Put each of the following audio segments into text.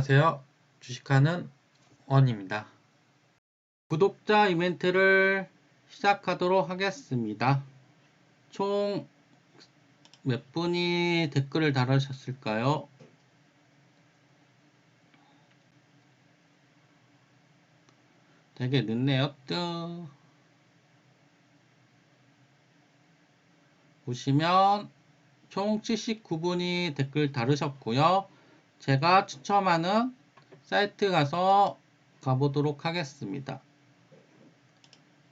안녕하세요. 주식하는 원입니다. 구독자 이벤트를 시작하도록 하겠습니다. 총 몇 분이 댓글을 달으셨을까요? 되게 늦네요. 뜨. 보시면 총 79분이 댓글 달으셨고요. 제가 추첨하는 사이트 가서 가보도록 하겠습니다.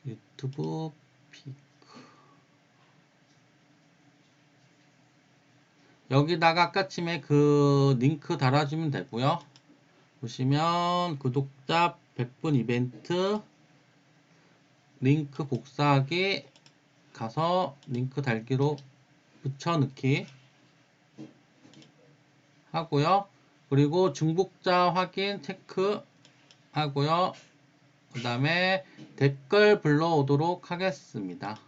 유튜브 피크 여기다가 아까쯤에 그 링크 달아주면 되고요. 보시면 구독자 100분 이벤트 링크 복사하기 가서 링크 달기로 붙여넣기 하고요. 그리고 중복자 확인 체크 하고요. 그 다음에 댓글 불러오도록 하겠습니다.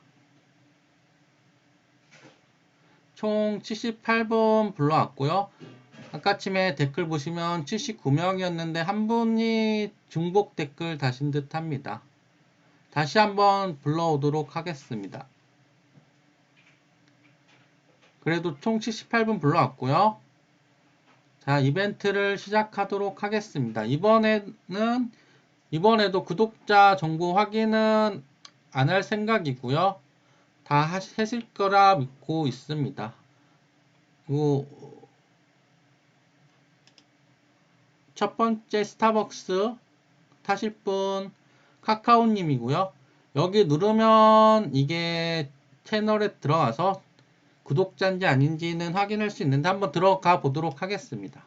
총 78분 불러왔고요. 아까쯤에 댓글 보시면 79명이었는데 한 분이 중복 댓글 다신 듯 합니다. 다시 한번 불러오도록 하겠습니다. 그래도 총 78분 불러왔고요. 자, 이벤트를 시작하도록 하겠습니다. 이번에는, 이번에도 구독자 정보 확인은 안 할 생각이고요. 다 하실 거라 믿고 있습니다. 그리고 첫 번째 스타벅스 타실 분 카카오님이고요. 여기 누르면 이게 채널에 들어가서 구독자인지 아닌지는 확인할 수 있는데 한번 들어가 보도록 하겠습니다.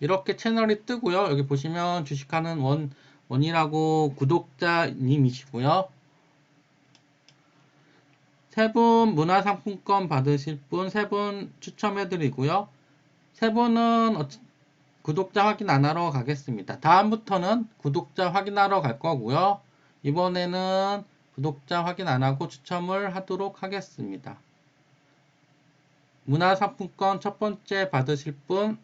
이렇게 채널이 뜨고요. 여기 보시면 주식하는 원, 원이라고 구독자님이시고요. 세 분 문화상품권 받으실 분 세 분 추첨해드리고요. 세 분은 구독자 확인 안 하러 가겠습니다. 다음부터는 구독자 확인하러 갈 거고요. 이번에는 구독자 확인 안 하고 추첨을 하도록 하겠습니다. 문화상품권 첫 번째 받으실 분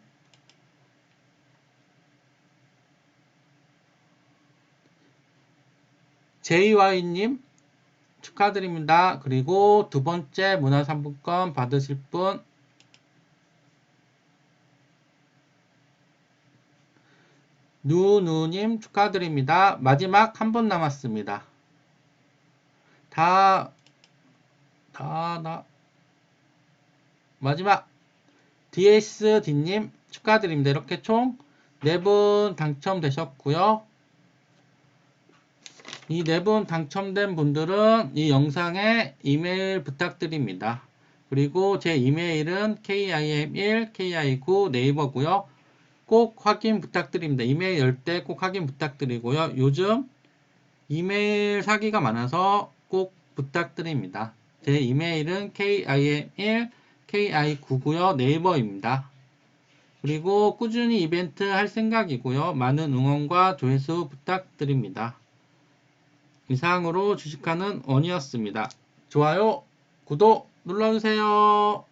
JY님 축하드립니다. 그리고 두 번째 문화상품권 받으실 분 누누님 축하드립니다. 마지막 한 분 남았습니다. 다, 다, 나, 마지막, DSD님 축하드립니다. 이렇게 총 4분 당첨되셨고요. 이네분 당첨된 분들은 이 영상에 이메일 부탁드립니다. 그리고 제 이메일은 kim1 ki9 네이버고요. 꼭 확인 부탁드립니다. 이메일 열 때 꼭 확인 부탁드리고요. 요즘 이메일 사기가 많아서 꼭 부탁드립니다. 제 이메일은 kim1 ki9고요. 네이버입니다. 그리고 꾸준히 이벤트 할 생각이고요. 많은 응원과 조회수 부탁드립니다. 이상으로 주식하는 원이었습니다. 좋아요, 구독 눌러주세요.